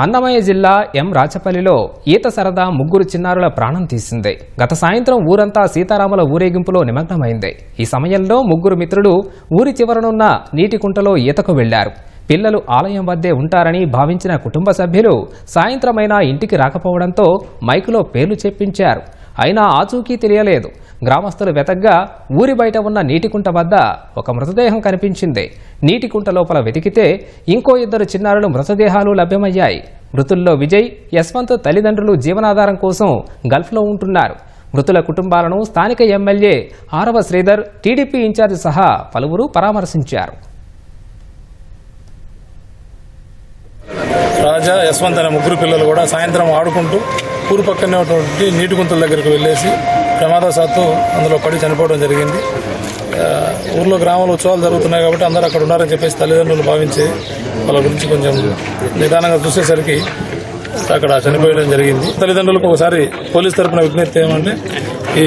అన్నమయ్య జిల్లా ఎం రాచపల్లిలో ఈత సరదా ముగ్గురు చిన్నారుల ప్రాణం తీసింది. గత సాయంత్రం ఊరంతా సీతారాముల ఊరేగింపులో నిమగ్నమైంది. ఈ సమయంలో ముగ్గురు మిత్రులు ఊరి చివరనున్న నీటి కుంటలో ఈతకు వెళ్ళారు పిల్లలు ఆలయం వద్దే ఉంటారని భావించిన కుటుంబ సభ్యులు సాయంత్రమైనా ఇంటికి రాకపోవడంతో మైకులో పేర్లు చెప్పించారు. అయినా ఆచూకీ తెలియలేదు. గ్రామస్తులు వెతగ్గా ఊరి బయట ఉన్న నీటికుంట వద్ద ఒక మృతదేహం కనిపించింది. నీటికుంట లోపల వెతికితే ఇంకో ఇద్దరు చిన్నారులు మృతదేహాలు లభ్యమయ్యాయి. మృతుల్లో విజయ్ యశ్వంత్ తల్లిదండ్రులు జీవనాధారం కోసం గల్ఫ్లో ఉంటున్నారు. మృతుల కుటుంబాలను స్థానిక ఎమ్మెల్యే ఆరవ శ్రీధర్ టీడీపీ ఇన్ఛార్జ్ సహా పలువురు పరామర్శించారు. రాజా యశ్వంత్ అనే ముగ్గురు పిల్లలు కూడా సాయంత్రం ఆడుకుంటూ ఊరు పక్కనే ఉన్నటువంటి నీటి గుంతల దగ్గరికి వెళ్ళేసి ప్రమాదశాత్తు అందులో పడి చనిపోవడం జరిగింది. ఊర్లో గ్రామంలో ఉత్సవాలు జరుగుతున్నాయి కాబట్టి అందరూ అక్కడ ఉన్నారని చెప్పేసి తల్లిదండ్రులు భావించి వాళ్ళ గురించి కొంచెం నిదానంగా చూసేసరికి అక్కడ చనిపోయడం జరిగింది. తల్లిదండ్రులకు ఒకసారి పోలీస్ తరఫున విజ్ఞప్తి ఏమంటే ఈ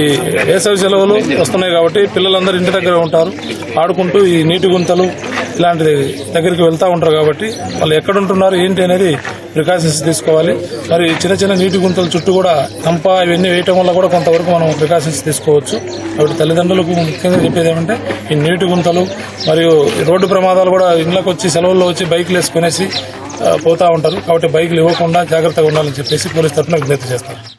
వేసవి సెలవులు వస్తున్నాయి కాబట్టి పిల్లలందరూ ఇంటి దగ్గర ఉంటారు. ఆడుకుంటూ ఈ నీటి గుంతలు ఇలాంటిది దగ్గరికి వెళ్తూ ఉంటారు కాబట్టి వాళ్ళు ఎక్కడుంటున్నారు ఏంటి అనేది ప్రికాషన్స్ తీసుకోవాలి. మరి చిన్న చిన్న నీటి గుంతల చుట్టూ కూడా తంప ఇవన్నీ వేయటం వల్ల కూడా కొంతవరకు మనం ప్రికాషన్స్ తీసుకోవచ్చు. కాబట్టి తల్లిదండ్రులకు ముఖ్యంగా చెప్పేది ఏమంటే ఈ నీటి గుంతలు మరియు రోడ్డు ప్రమాదాలు కూడా ఇళ్ళకి వచ్చి సెలవుల్లో వచ్చి బైక్లు వేసుకునేసి పోతూ పోతా ఉంటారు. కాబట్టి బైక్లు ఇవ్వకుండా జాగ్రత్తగా ఉండాలని చెప్పేసి పోలీస్ తరఫున విజ్ఞప్తి చేస్తారు.